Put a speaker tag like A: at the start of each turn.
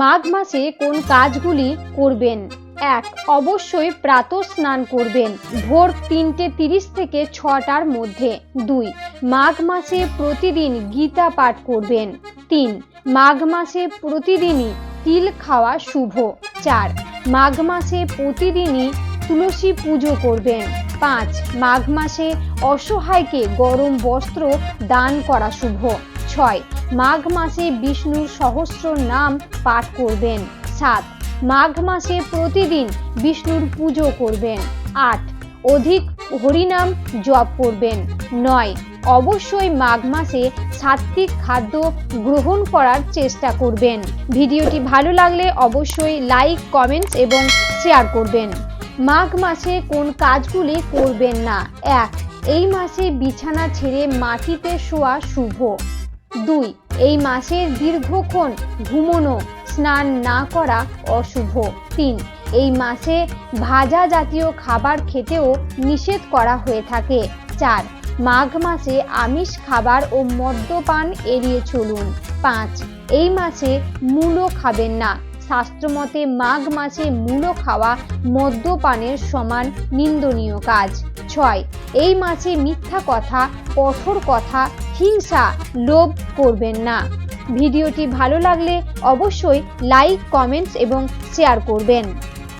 A: মাঘ মাসে কোন কাজগুলি করবেন? এক, অবশ্যই প্রাত স্নান করবেন, ভোর তিনটে তিরিশ থেকে ছটার মধ্যে। দুই, মাঘ মাসে প্রতিদিন গীতা পাঠ করবেন। তিন, মাঘ মাসে প্রতিদিনই তিল খাওয়া শুভ। চার, মাঘ মাসে প্রতিদিনই তুলসী পুজো করবেন। পাঁচ, মাঘ মাসে অসহায়কে গরম বস্ত্র দান করা শুভ। ছয় মাঘ মাসে বিষ্ণুর সহস্র নাম পাঠ করবেন। সাত, মাঘ মাসে প্রতিদিন বিষ্ণুর পুজো করবেন। আট, অধিক হরিনাম জপ করবেন। নয়, অবশ্যই মাঘ মাসে সাত্বিক খাদ্য গ্রহণ করার চেষ্টা করবেন। ভিডিওটি ভালো লাগলে অবশ্যই লাইক, কমেন্টস এবং শেয়ার করবেন। মাঘ মাসে কোন কাজগুলি করবেন না? এক, এই মাসে বিছানা ছেড়ে মাটিতে শোয়া শুভ। দুই, এই মাসে দীর্ঘক্ষণ ঘুমনো, স্নান না করা অশুভ। তিন, এই মাসে ভাজা জাতীয় খাবার খেতেও নিষেধ করা হয়ে থাকে। চার, মাঘ মাসে আমিষ খাবার ও মদ্যপান এড়িয়ে চলুন। পাঁচ, এই মাসে মূলো খাবেন না। শাস্ত্রমতে মাঘ মাসে মূলো খাওয়া মদ্যপানের সমান নিন্দনীয় কাজ। ছয়, এই মাসে মিথ্যা কথা, কঠোর কথা, হিংসা লোভ করবেন না। ভিডিওটি ভালো লাগলে অবশ্যই লাইক, কমেন্টস এবং শেয়ার করবেন।